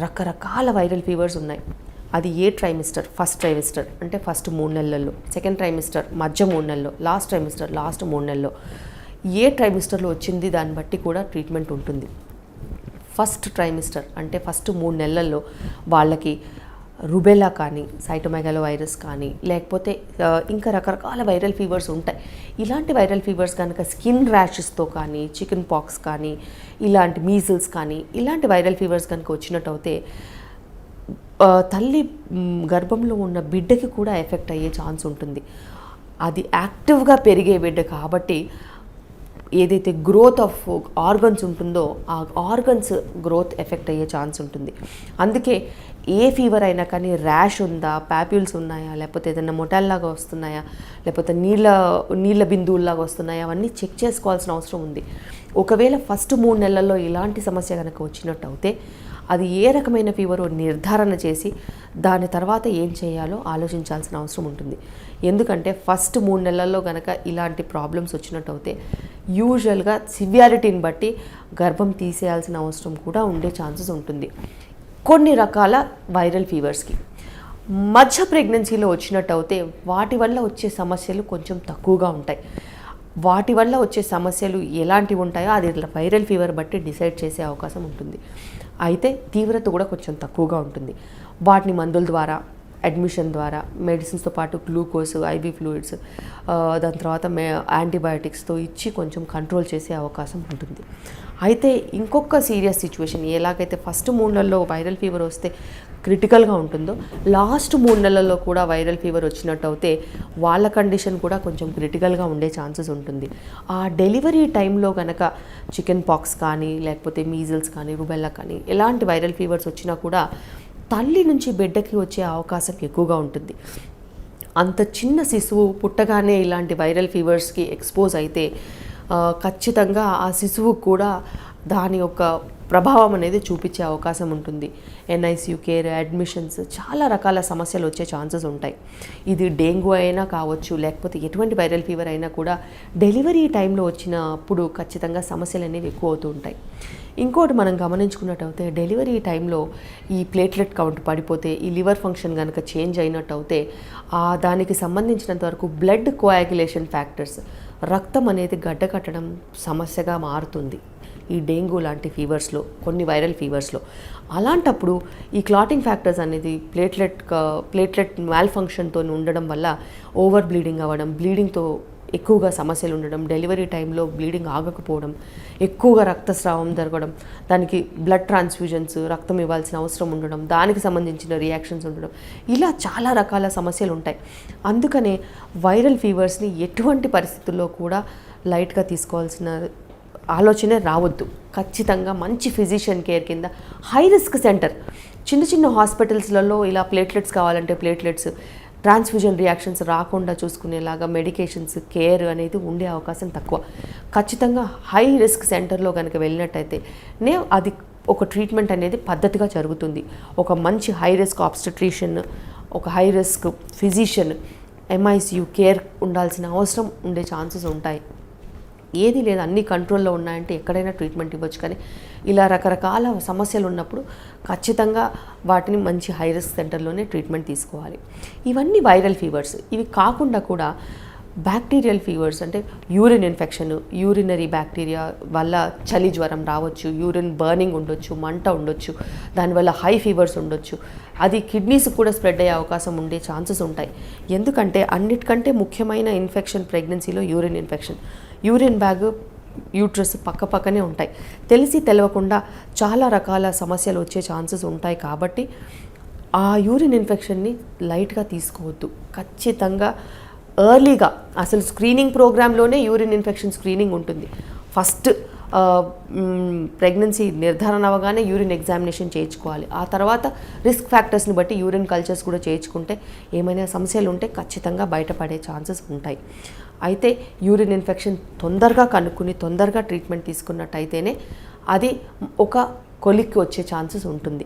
రకరకాల viral fevers ఉన్నాయి. అది ఏ ట్రైమిస్టర్? First trimester. అంటే ఫస్ట్ మూడు నెలల్లో. సెకండ్ ట్రైమిస్టర్ మధ్య మూడు నెలల్లో. లాస్ట్ ట్రైమిస్టర్ లాస్ట్ మూడు నెలల్లో. ఏ ట్రైమిస్టర్లో వచ్చింది? దాన్ని బట్టి కూడా ట్రీట్మెంట్ ఉంటుంది. ఫస్ట్ ట్రైమిస్టర్ అంటే ఫస్ట్ మూడు నెలల్లో వాళ్ళకి రుబెలా కానీ సైటోమెగాలో వైరస్ కానీ లేకపోతే ఇంకా రకరకాల వైరల్ ఫీవర్స్ ఉంటాయి. ఇలాంటి వైరల్ ఫీవర్స్ కనుక స్కిన్ ర్యాషెస్తో కానీ చికెన్ పాక్స్ కానీ ఇలాంటి మీజిల్స్ కానీ ఇలాంటి వైరల్ ఫీవర్స్ కనుక వచ్చినట్టయితే తల్లి గర్భంలో ఉన్న బిడ్డకి కూడా ఎఫెక్ట్ అయ్యే ఛాన్స్ ఉంటుంది. అది యాక్టివ్గా పెరిగే బిడ్డ కాబట్టి ఏదైతే గ్రోత్ ఆఫ్ ఆర్గన్స్ ఉంటుందో ఆ ఆర్గన్స్ గ్రోత్ ఎఫెక్ట్ అయ్యే ఛాన్స్ ఉంటుంది. అందుకే ఏ ఫీవర్ అయినా కానీ ర్యాష్ ఉందా ప్యాప్యూల్స్ ఉన్నాయా లేకపోతే ఏదైనా మొటాల్లాగా వస్తున్నాయా లేకపోతే నీళ్ళ నీళ్ళ బిందువుల్లాగా వస్తున్నాయా అవన్నీ చెక్ చేసుకోవాల్సిన అవసరం ఉంది. ఒకవేళ ఫస్ట్ మూడు నెలల్లో ఇలాంటి సమస్య కనుక వచ్చినట్టు అయితే అది ఏ రకమైన ఫీవరో నిర్ధారణ చేసి దాని తర్వాత ఏం చేయాలో ఆలోచించాల్సిన అవసరం ఉంటుంది. ఎందుకంటే ఫస్ట్ మూడు నెలల్లో కనుక ఇలాంటి ప్రాబ్లమ్స్ వచ్చినట్టయితే యూజువల్గా సివియారిటీని బట్టి గర్భం తీసేయాల్సిన అవసరం కూడా ఉండే ఛాన్సెస్ ఉంటుంది. కొన్ని రకాల వైరల్ ఫీవర్స్కి మధ్య ప్రెగ్నెన్సీలో వచ్చినట్టయితే వాటి వల్ల వచ్చే సమస్యలు కొంచెం తక్కువగా ఉంటాయి. వాటి వల్ల వచ్చే సమస్యలు ఎలాంటివి ఉంటాయో అది వైరల్ ఫీవర్ బట్టి డిసైడ్ చేసే అవకాశం ఉంటుంది. అయితే తీవ్రత కూడా కొంచెం తక్కువగా ఉంటుంది. వాటిని మందుల ద్వారా అడ్మిషన్ ద్వారా మెడిసిన్స్తో పాటు గ్లూకోజ్ ఐబీ ఫ్లూయిడ్స్ దాని తర్వాత మే యాంటీబయాటిక్స్తో ఇచ్చి కొంచెం కంట్రోల్ చేసే అవకాశం ఉంటుంది. అయితే ఇంకొక సీరియస్ సిచ్యువేషన్ ఎలాగైతే ఫస్ట్ మూడు నెలల్లో వైరల్ ఫీవర్ వస్తే క్రిటికల్గా ఉంటుందో లాస్ట్ మూడు నెలల్లో కూడా వైరల్ ఫీవర్ వచ్చినట్టు అయితే వాళ్ళ కండిషన్ కూడా కొంచెం క్రిటికల్గా ఉండే ఛాన్సెస్ ఉంటుంది. ఆ డెలివరీ టైంలో కనుక చికెన్ పాక్స్ కానీ లేకపోతే మీజిల్స్ కానీ రుబెల్లా కానీ ఎలాంటి వైరల్ ఫీవర్స్ వచ్చినా కూడా తల్లి నుంచి బిడ్డకి వచ్చే అవకాశం ఎక్కువగా ఉంటుంది. అంత చిన్న శిశువు పుట్టగానే ఇలాంటి వైరల్ ఫీవర్స్కి ఎక్స్పోజ్ అయితే ఖచ్చితంగా ఆ శిశువుకు కూడా దాని యొక్క ప్రభావం అనేది చూపించే అవకాశం ఉంటుంది. ఎన్ఐసియు కేర్ అడ్మిషన్స్ చాలా రకాల సమస్యలు వచ్చే ఛాన్సెస్ ఉంటాయి. ఇది డెంగ్యూ అయినా కావచ్చు లేకపోతే ఎటువంటి వైరల్ ఫీవర్ అయినా కూడా డెలివరీ టైంలో వచ్చినప్పుడు ఖచ్చితంగా సమస్యలు అనేవి ఎక్కువ అవుతూ ఉంటాయి. ఇంకోటి మనం గమనించుకున్నట్టయితే డెలివరీ టైంలో ఈ ప్లేట్లెట్ కౌంట్ పడిపోతే ఈ లివర్ ఫంక్షన్ కనుక చేంజ్ అయినట్టయితే ఆ దానికి సంబంధించినంత వరకు బ్లడ్ కోయాగ్యులేషన్ ఫ్యాక్టర్స్ రక్తం అనేది గడ్డ కట్టడం సమస్యగా మారుతుంది. ఈ డెంగ్యూ లాంటి ఫీవర్స్లో కొన్ని వైరల్ ఫీవర్స్లో. అలాంటప్పుడు ఈ క్లాటింగ్ ఫ్యాక్టర్స్ అనేది ప్లేట్లెట్ ప్లేట్లెట్ మ్యాల్ ఫంక్షన్తో ఉండడం వల్ల ఓవర్ బ్లీడింగ్ అవ్వడం బ్లీడింగ్తో ఎక్కువగా సమస్యలు ఉండడం డెలివరీ టైంలో బ్లీడింగ్ ఆగకపోవడం ఎక్కువగా రక్తస్రావం జరగడం దానికి బ్లడ్ ట్రాన్స్ఫ్యూజన్స్ రక్తం ఇవ్వాల్సిన అవసరం ఉండడం దానికి సంబంధించిన రియాక్షన్స్ ఉండడం ఇలా చాలా రకాల సమస్యలు ఉంటాయి. అందుకనే వైరల్ ఫీవర్స్ని ఎటువంటి పరిస్థితుల్లో కూడా లైట్గా తీసుకోవాల్సిన ఆలోచనే రావద్దు. ఖచ్చితంగా మంచి ఫిజిషియన్ కేర్ కింద హై రిస్క్ సెంటర్. చిన్న చిన్న హాస్పిటల్స్లలో ఇలా ప్లేట్లెట్స్ కావాలంటే ప్లేట్లెట్స్ ట్రాన్స్ఫ్యూజన్ రియాక్షన్స్ రాకుండా చూసుకునేలాగా మెడికేషన్స్ కేర్ అనేది ఉండే అవకాశం తక్కువ. ఖచ్చితంగా హై రిస్క్ సెంటర్లో కనుక వెళ్ళినట్టయితే నే అది ఒక ట్రీట్మెంట్ అనేది పద్ధతిగా జరుగుతుంది. ఒక మంచి హై రిస్క్ ఆబ్స్టట్రిషియన్ ఒక high risk physician MICU care ఉండాల్సిన అవసరం ఉండే ఛాన్సెస్ ఉంటాయి. ఏది లేదు. అన్ని కంట్రోల్లో ఉన్నాయంటే ఎక్కడైనా ట్రీట్మెంట్ ఇవ్వచ్చు కానీ ఇలా రకరకాల సమస్యలు ఉన్నప్పుడు ఖచ్చితంగా వాటిని మంచి హై రిస్క్ సెంటర్లోనే ట్రీట్మెంట్ తీసుకోవాలి. ఇవన్నీ వైరల్ ఫీవర్స్. ఇవి కాకుండా కూడా బ్యాక్టీరియల్ ఫీవర్స్ అంటే యూరిన్ ఇన్ఫెక్షన్ యూరినరీ బ్యాక్టీరియా వల్ల చలి జ్వరం రావచ్చు యూరిన్ బర్నింగ్ ఉండొచ్చు మంట ఉండొచ్చు దానివల్ల హై ఫీవర్స్ ఉండొచ్చు. అది కిడ్నీస్ కూడా స్ప్రెడ్ అయ్యే అవకాశం ఉండే ఛాన్సెస్ ఉంటాయి. ఎందుకంటే అన్నిటికంటే ముఖ్యమైన ఇన్ఫెక్షన్ ప్రెగ్నెన్సీలో urine infection. Urine bag uterus పక్క పక్కనే ఉంటాయి. తెలిసి తెలవకుండా చాలా రకాల సమస్యలు వచ్చే ఛాన్సెస్ ఉంటాయి కాబట్టి ఆ యూరిన్ ఇన్ఫెక్షన్ని లైట్గా తీసుకోవద్దు. ఖచ్చితంగా ఎర్లీగా అసలు స్క్రీనింగ్ ప్రోగ్రాంలోనే యూరిన్ ఇన్ఫెక్షన్ స్క్రీనింగ్ ఉంటుంది. ఫస్ట్ ప్రెగ్నెన్సీ నిర్ధారణ అవగానే యూరిన్ ఎగ్జామినేషన్ చేయించుకోవాలి. ఆ తర్వాత రిస్క్ ఫ్యాక్టర్స్ని బట్టి యూరిన్ కల్చర్స్ కూడా చేయించుకుంటే ఏమైనా సమస్యలు ఉంటే ఖచ్చితంగా బయటపడే ఛాన్సెస్ ఉంటాయి. అయితే యూరిన్ ఇన్ఫెక్షన్ తొందరగా కనుక్కుని తొందరగా ట్రీట్మెంట్ తీసుకున్నట్టయితేనే అది ఒక కొలిక్కి వచ్చే ఛాన్సెస్ ఉంటుంది.